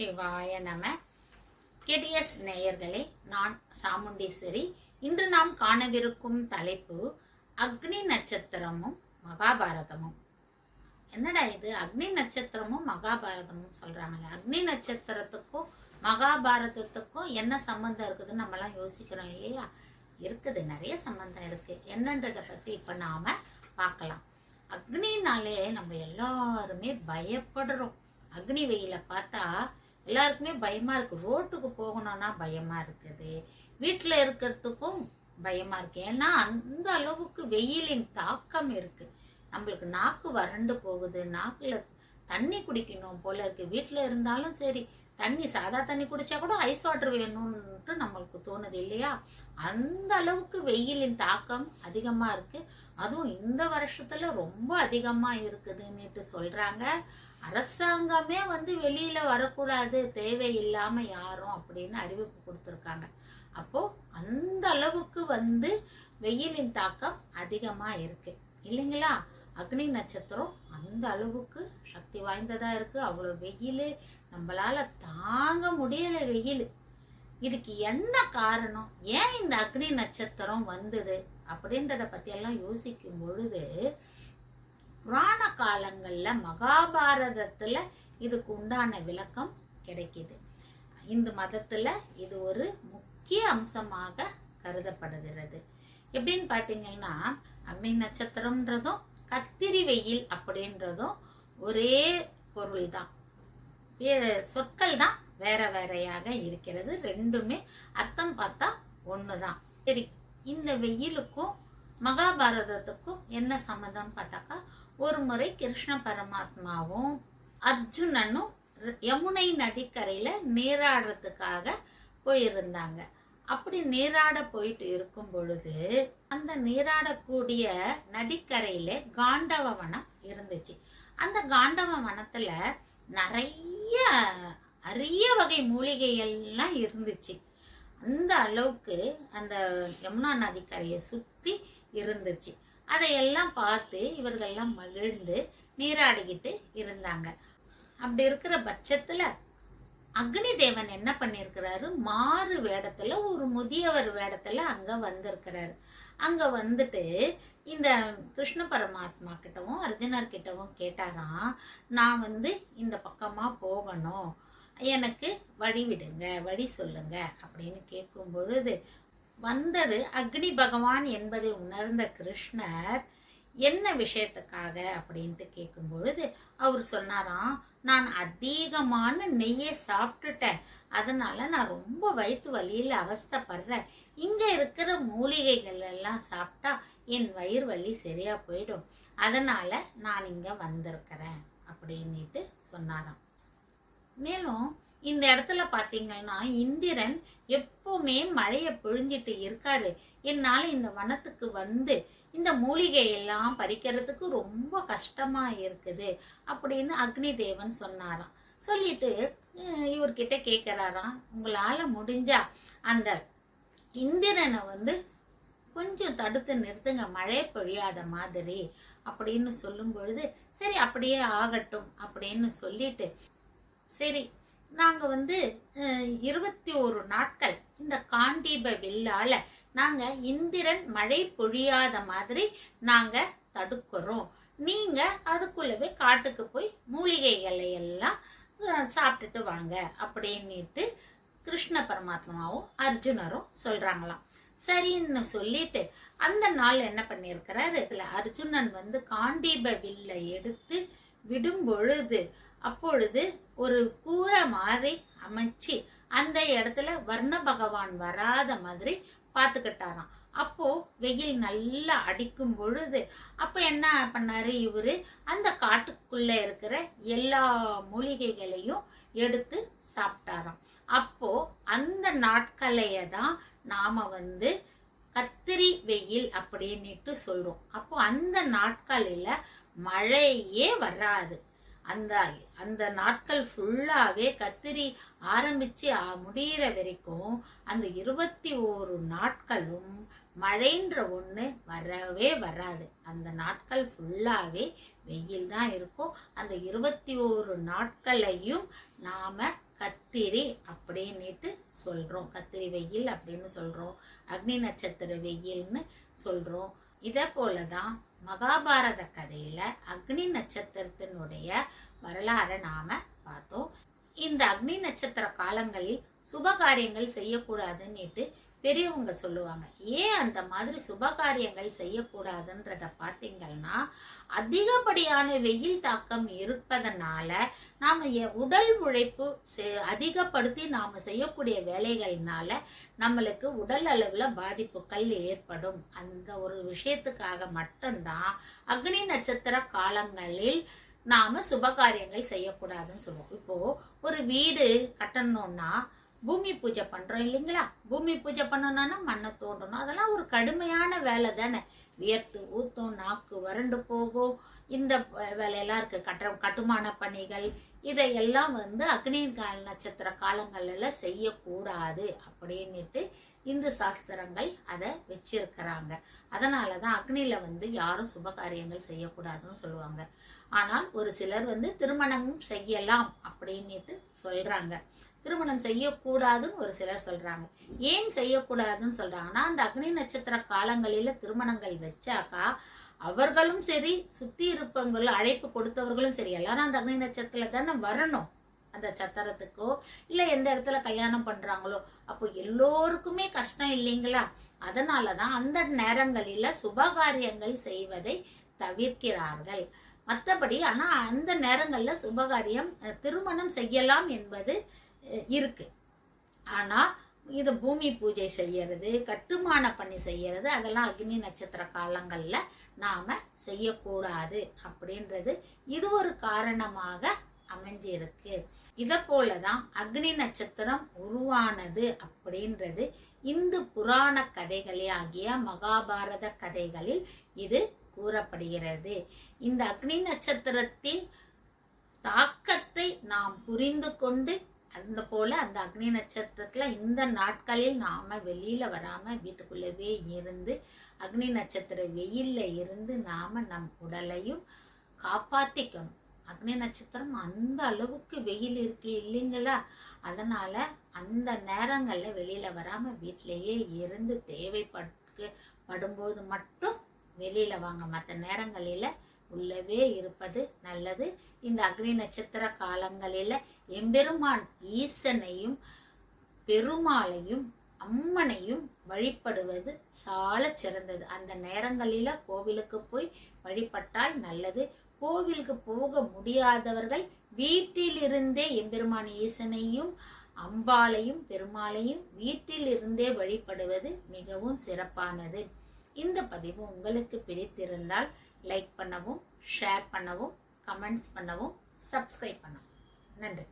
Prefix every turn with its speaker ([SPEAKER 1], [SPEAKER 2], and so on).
[SPEAKER 1] சிவாய நம. கெடியஸ் நேயர்களே நான் சாமுண்டீஸ்வரி. இன்று நாம் காணவிருக்கும் தலைப்பு அக்னி நட்சத்திரமும் மகாபாரதமும். என்னடா இது? அக்னி நட்சத்திரமும் மகாபாரதமும் சொல்றாங்களே. அக்னி நட்சத்திரத்துக்கும் மகாபாரதத்துக்கும் என்ன சம்பந்தம் இருக்குதுன்னு நம்மலாம் யோசிக்கிறோம் இல்லையா? இருக்குது நிறைய சம்பந்தம் இருக்கு. என்னன்றதை பத்தி இப்ப நாம பார்க்கலாம். அக்னினாலே நம்ம எல்லாருமே பயப்படுறோம். அக்னி வெயில பார்த்தா எல்லாருக்குமே பயமா இருக்கு. ரோட்டுக்கு போகணும்னா பயமா இருக்குது. வீட்டுல இருக்கிறதுக்கும் பயமா இருக்கு. ஏன்னா அந்த அளவுக்கு வெயிலின் தாக்கம் இருக்கு. நம்மளுக்கு நாக்கு வறண்டு போகுது. நாக்குல தண்ணி குடிக்கணும் போல இருக்கு. வீட்டுல இருந்தாலும் சரி தண்ணி சாதா தண்ணி குடிச்சா கூட ஐஸ் வாட்டர் வேணும்ன்ட்டு நம்மளுக்கு தோணுது இல்லையா? அந்த அளவுக்கு வெயிலின் தாக்கம் அதிகமா இருக்கு. அதுவும் இந்த வருஷத்துல ரொம்ப அதிகமா இருக்குதுன்னுட்டு சொல்றாங்க. அரசாங்கமே வந்து வெளியில வரக்கூடாது தேவையில்லாம யாரும் அப்படின்னு அறிவிப்பு கொடுத்துருக்காங்க. அப்போ அந்த அளவுக்கு வந்து வெயிலின் தாக்கம் அதிகமா இருக்கு. இல்லைங்களா? அக்னி நட்சத்திரம் அந்த அளவுக்கு சக்தி வாய்ந்ததா இருக்கு. அவ்வளவு வெயில். நம்மளால தாங்க முடியல வெயில். இதுக்கு என்ன காரணம்? ஏன் இந்த அக்னி நட்சத்திரம் வந்தது? அப்படின்றத பற்றியெல்லாம் யோசிக்கும் பொழுது புராண காலங்கள்ல மகாபாரதத்துல இதுக்கு உண்டான விளக்கம் கிடைக்கிது. இந்து மதத்துல இது ஒரு முக்கிய அம்சமாக கருதப்படுகிறது. எப்படின்னு பாத்தீங்கன்னா அக்னி நட்சத்திரம்ன்றதும் கத்திரி வெயில் அப்படின்றதும் ஒரே பொருள் தான் சொற்கள் தான் வேற வேறையாக இருக்கிறது. ரெண்டுமே அர்த்தம் பார்த்தா ஒண்ணுதான். சரி இந்த வெயிலுக்கும் மகாபாரதத்துக்கும் என்ன சம்மந்தம்னு பார்த்தாக்கா ஒரு முறை கிருஷ்ண பரமாத்மாவும் அர்ஜுனனும் யமுனை நதிக்கரையில நீராடுறதுக்காக போயிருந்தாங்க. அப்படி நீராட போயிட்டு இருக்கும் பொழுது அந்த நீராடக்கூடிய நதிக்கரையில காண்டவ வனம் இருந்துச்சு. அந்த காண்டவ வனத்துல நிறைய அரிய வகை மூலிகைகள்லாம் இருந்துச்சு. அந்த அளவுக்கு அந்த யமுனா நதிக்கரையை சுத்தி இருந்துச்சு. அதையெல்லாம் பார்த்து இவர்கள்லாம் மகிழ்ந்து நீராடிக்கிட்டு இருந்தாங்க. அப்படி இருக்கிற பட்சத்துல அக்னி தேவன் என்ன பண்ணிருக்கிறாரு? மாறு வேடத்துல ஒரு முதியவர் வேடத்துல அங்க வந்திருக்கிறாரு. அங்க வந்துட்டு இந்த கிருஷ்ண பரமாத்மா கிட்டவும் அர்ஜுனர் கிட்டவும் கேட்டாராம் நான் வந்து இந்த பக்கமா போகணும். எனக்கு வழி விடுங்க வழி சொல்லுங்க அப்படின்னு கேட்கும் பொழுது வந்தது அக்னி பகவான் என்பதை உணர்ந்த கிருஷ்ணர் என்ன விஷயத்துக்காக அப்படின்ட்டு கேட்கும் பொழுது அவர் சொன்னாராம் நான் அதிகமான நெய்யை சாப்பிட்டுட்டேன். அதனால நான் ரொம்ப வயிற்று வலியில அவஸ்தப்படுறேன். இங்க இருக்கிற மூலிகைகள் எல்லாம் சாப்பிட்டா என் வயிறு வலி சரியா போயிடும். அதனால நான் இங்க வந்திருக்கிறேன். அப்படின்னுட்டு சொன்னாராம். மேலும் இந்த இடத்துல பாத்தீங்கன்னா இந்திரன் எப்பவுமே மழையை பொழிஞ்சிட்டு இருக்காரு. என்னால இந்த வனத்துக்கு வந்து இந்த மூலிகை எல்லாம் பறிக்கிறதுக்கு ரொம்ப கஷ்டமா இருக்குது அப்படின்னு அக்னி தேவன் சொன்னாராம். சொல்லிட்டு இவர்கிட்ட கேட்கிறாராம் உங்களால முடிஞ்சா அந்த இந்திரனை வந்து கொஞ்சம் தடுத்து நிறுத்துங்க மழை பொழியாத மாதிரி அப்படின்னு சொல்லும் பொழுது சரி அப்படியே ஆகட்டும் அப்படின்னு சொல்லிட்டு சரி நாங்க வந்து இருபத்தி ஒரு நாட்கள் இந்த காண்டீப வில்லால நாங்க இந்திரன் மழை பொழியாத மாதிரி நாங்க தடுக்கிறோம். நீங்க அதுக்குள்ளவே காட்டுக்கு போய் மூலிகைகளை எல்லாம் சாப்பிட்டுட்டு வாங்க அப்படின்னுட்டு கிருஷ்ண பரமாத்மாவும் அர்ஜுனரும் சொல்றாங்களாம். சரின்னு சொல்லிட்டு அந்த நாள் என்ன பண்ணியிருக்கிறாரு? இதுல அர்ஜுனன் வந்து காண்டீப வில்ல எடுத்து விடும் பொழுது அப்பொழுது ஒரு கூரை மாதிரி அமைச்சு அந்த இடத்துல வர்ண பகவான் வராத மாதிரி பார்த்துக்கிட்டாராம். அப்போ வெயில் நல்லா அடிக்கும் பொழுது அப்ப என்ன பண்ணாரு இவரு? அந்த காட்டுக்குள்ள இருக்கிற எல்லா மூலிகைகளையும் எடுத்து சாப்பிட்டாராம். அப்போ அந்த நாட்களைய தான் நாம வந்து கத்திரி வெயில் அப்படின்னுட்டு சொல்றோம். அப்போ அந்த நாட்களில மழையே வராது. அந்த அந்த நாட்கள் ஃபுல்லாவே கத்திரி ஆரம்பிச்சு முடியிற வரைக்கும் அந்த இருபத்தி ஓரு நாட்களும் மழைன்ற ஒன்று வரவே வராது. அந்த நாட்கள் ஃபுல்லாவே வெயில் தான் இருக்கும். அந்த இருபத்தி ஓரு நாட்களையும் நாம கத்திரி அப்படின்னுட்டு சொல்கிறோம் கத்திரி வெயில் அப்படின்னு சொல்கிறோம் அக்னி நட்சத்திர வெயில்னு சொல்கிறோம் இதே போலதான் மகாபாரத கதையில அக்னி நட்சத்திரத்தினுடைய வரலாறை நாம பார்த்தோம். இந்த அக்னி நட்சத்திர காலங்களில் சுப காரியங்கள் செய்யக்கூடாதுன்னுட்டு பெரியவங்க சொல்லுவாங்க ஏன் அந்த மாதிரி சுப காரியங்கள் செய்யக்கூடாதுன்றத பார்த்தீங்கன்னா அதிகப்படியான வெயில் தாக்கம் இருப்பதனால நாம் எ- உடல் உழைப்பு செ- அதிகப்படுத்தி நாம் செய்யக்கூடிய வேலைகள்னால நம்மளுக்கு உடல் அளவில் பாதிப்புகள் ஏற்படும். அந்த ஒரு விஷயத்துக்காக மட்டும்தான் அக்னி நட்சத்திர காலங்களில் நாம சுபகாரியங்கள் செய்யக்கூடாதுன்னு சொல்லுவோம். இப்போ ஒரு வீடு கட்டணும்னா பூமி பூஜை பண்றோம் இல்லைங்களா? பூமி பூஜை பண்ணணும்னா மண்ணை தோண்டணும். அதெல்லாம் ஒரு கடுமையான வேலை தானே. வியர்த்து ஊத்தும் நாக்கு வறண்டு போகும். இந்த வேலையெல்லாம் இருக்கு. கட்ட கட்டுமான பணிகள் இதையெல்லாம் வந்து அக்னி கால நட்சத்திர காலங்கள்ல செய்யக்கூடாது அப்படின்னுட்டு இந்து சாஸ்திரங்கள் அதை வச்சிருக்கிறாங்க. அதனாலதான் அக்னியில வந்து யாரும் சுப காரியங்கள் செய்யக்கூடாதுன்னு சொல்லுவாங்க. ஆனால் ஒரு சிலர் வந்து திருமணமும் செய்யலாம் அப்படின்னுட்டு சொல்றாங்க. திருமணம் செய்யக்கூடாதுன்னு ஒரு சிலர் சொல்றாங்க. ஏன் செய்யக்கூடாதுன்னு சொல்றாங்கன்னா அந்த அக்னி நட்சத்திர காலங்களில திருமணங்கள் வச்சாக்கா அவர்களும் சரி சுத்தி இருப்பவங்களும் அழைப்பு கொடுத்தவர்களும் சரி எல்லாரும் அந்த அக்னி நட்சத்திரத்துல தானே வரணும். அந்த சத்திரத்துக்கோ இல்ல எந்த இடத்துல கல்யாணம் பண்றாங்களோ அப்போ எல்லோருக்குமே கஷ்டம் இல்லைங்களா? அதனாலதான் அந்த நேரங்களில சுபகாரியங்கள் செய்வதை தவிர்க்கிறார்கள். மற்றபடி ஆனா அந்த நேரங்கள்ல சுபகாரியம் திருமணம் செய்யலாம் என்பது இருக்கு. ஆனா இது பூமி பூஜை செய்யறது கட்டுமான பணி செய்யறது அதெல்லாம் அக்னி நட்சத்திர காலங்கள்ல நாம செய்யக்கூடாது அப்படின்றது இது ஒரு காரணமாக அமைஞ்சிருக்கு. இத போலதான் அக்னி நட்சத்திரம் உருவானது அப்படின்றது இந்து புராண கதைகளே ஆகிய மகாபாரத கதைகளில் இது கூறப்படுகிறது. இந்த அக்னி நட்சத்திரத்தின் தாக்கத்தை நாம் புரிந்து கொண்டு அந்த போல அந்த அக்னி நட்சத்திரத்துல இந்த நாட்களில் நாம வெளியில வராம வீட்டுக்குள்ளவே இருந்து அக்னி நட்சத்திர வெயில்ல இருந்து நாம நம் உடலையும் காப்பாத்திக்கணும். அக்னி நட்சத்திரம் அந்த அளவுக்கு வெயில் இருக்கு இல்லைங்களா? அதனால அந்த நேரங்கள்ல வெளியில வராம வீட்டிலேயே இருந்து தேவைப்பட்டு படும்போது மட்டும் வெளியில வாங்க. மற்ற நேரங்களில உள்ளவே இருப்பது நல்லது. இந்த அக்னி நட்சத்திர காலங்களில எம்பெருமான் ஈசனையும் பெருமாளையும் அம்மனையும் வழிபடுவது சால சிறந்தது. அந்த நேரங்களில கோவிலுக்கு போய் வழிபட்டால் நல்லது. கோவிலுக்கு போக முடியாதவர்கள் வீட்டிலிருந்தே எம்பெருமான் ஈசனையும் அம்பாளையும் பெருமாளையும் வீட்டில் இருந்தே வழிபடுவது மிகவும் சிறப்பானது. இந்த பதிவு உங்களுக்கு பிடித்திருந்தால் லைக் பண்ணவும் ஷேர் பண்ணவும் கமெண்ட்ஸ் பண்ணவும் சப்ஸ்கிரைப் பண்ணவும். நன்றி.